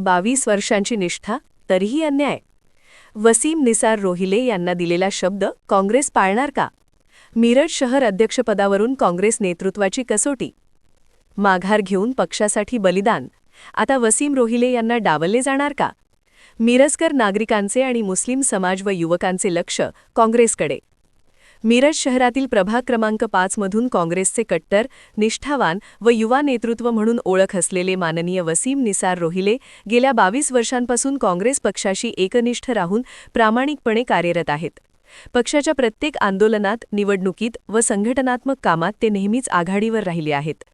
बावीस वर्षांची निष्ठा तरीही अन्याय. वसीम निसार रोहिले यांना दिलेला शब्द काँग्रेस पाळणार का? मिरज शहर अध्यक्षपदावरून काँग्रेस नेतृत्वाची कसोटी. माघार घेऊन पक्षासाठी बलिदान. आता वसीम रोहिले यांना डावलले जाणार का? मिरजकर नागरिकांचे आणि मुस्लिम समाज व युवकांचे लक्ष काँग्रेसकडे. मिरज शहरातील प्रभाग क्रमांक पाचमधून काँग्रेसचे कट्टर निष्ठावान व युवा नेतृत्व म्हणून ओळख असलेले माननीय वसीम निसार रोहिले गेल्या बावीस वर्षांपासून काँग्रेस पक्षाशी एकनिष्ठ राहून प्रामाणिकपणे कार्यरत आहेत. पक्षाच्या प्रत्येक आंदोलनात निवडणुकीत व संघटनात्मक कामात ते नेहमीच आघाडीवर राहिले आहेत.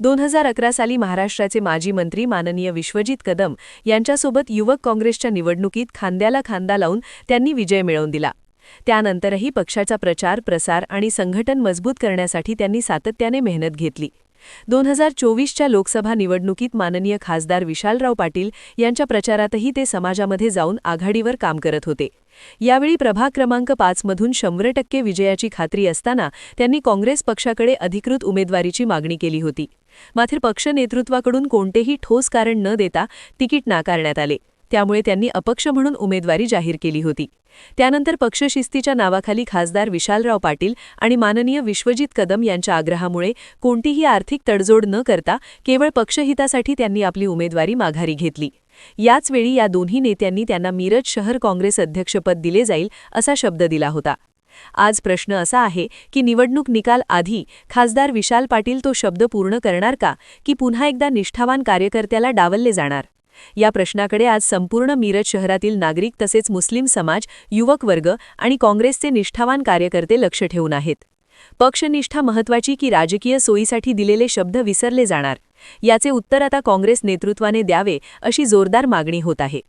दोन हजार अकरा साली महाराष्ट्राचे माजी मंत्री माननीय विश्वजित कदम यांच्यासोबत युवक काँग्रेसच्या निवडणुकीत खांद्याला खांदा लावून त्यांनी विजय मिळवून दिला. त्यानंतरही पक्षाचा प्रचार प्रसार आणि संघटन मजबूत करण्यासाठी त्यांनी सातत्याने मेहनत घेतली. दोन हजार चोवीसच्या लोकसभा निवडणुकीत माननीय खासदार विशालराव पाटील यांच्या प्रचारातही ते समाजामध्ये जाऊन आघाडीवर काम करत होते. यावेळी प्रभाग क्रमांक पाचमधून शंभर टक्के विजयाची खात्री असताना त्यांनी काँग्रेस पक्षाकडे अधिकृत उमेदवारीची मागणी केली होती. मात्र पक्ष नेतृत्वाकडून कोणतेही ठोस कारण न देता तिकीट नाकारण्यात आले. त्यामुळे त्यांनी अपक्ष म्हणून उमेदवारी जाहीर केली होती. त्यानंतर पक्षशिस्तीच्या नावाखाली खासदार विशालराव पाटील आणि माननीय विश्वजित कदम यांच्या आग्रहामुळे कोणतीही आर्थिक तडजोड न करता केवळ पक्षहितासाठी त्यांनी आपली उमेदवारी माघारी घेतली. याचवेळी या दोन्ही नेत्यांनी त्यांना मिरज शहर काँग्रेस अध्यक्षपद दिले जाईल असा शब्द दिला होता. आज प्रश्न असा आहे की निवडणूक निकाल आधी खासदार विशाल पाटील तो शब्द पूर्ण करणार का की पुन्हा एकदा निष्ठावान कार्यकर्त्याला डावलले जाणार? या प्रश्नाकडे आज संपूर्ण मिरज शहरातील नागरिक तसेच मुस्लिम समाज युवक वर्ग आणि काँग्रेसचे निष्ठावान कार्यकर्ते लक्ष ठेवून आहेत. पक्षनिष्ठा महत्वाची की राजकीय सोयीसाठी दिलेले शब्द विसरले जाणार याचे उत्तर आता काँग्रेस नेतृत्वाने द्यावे अशी जोरदार मागणी होत आहे.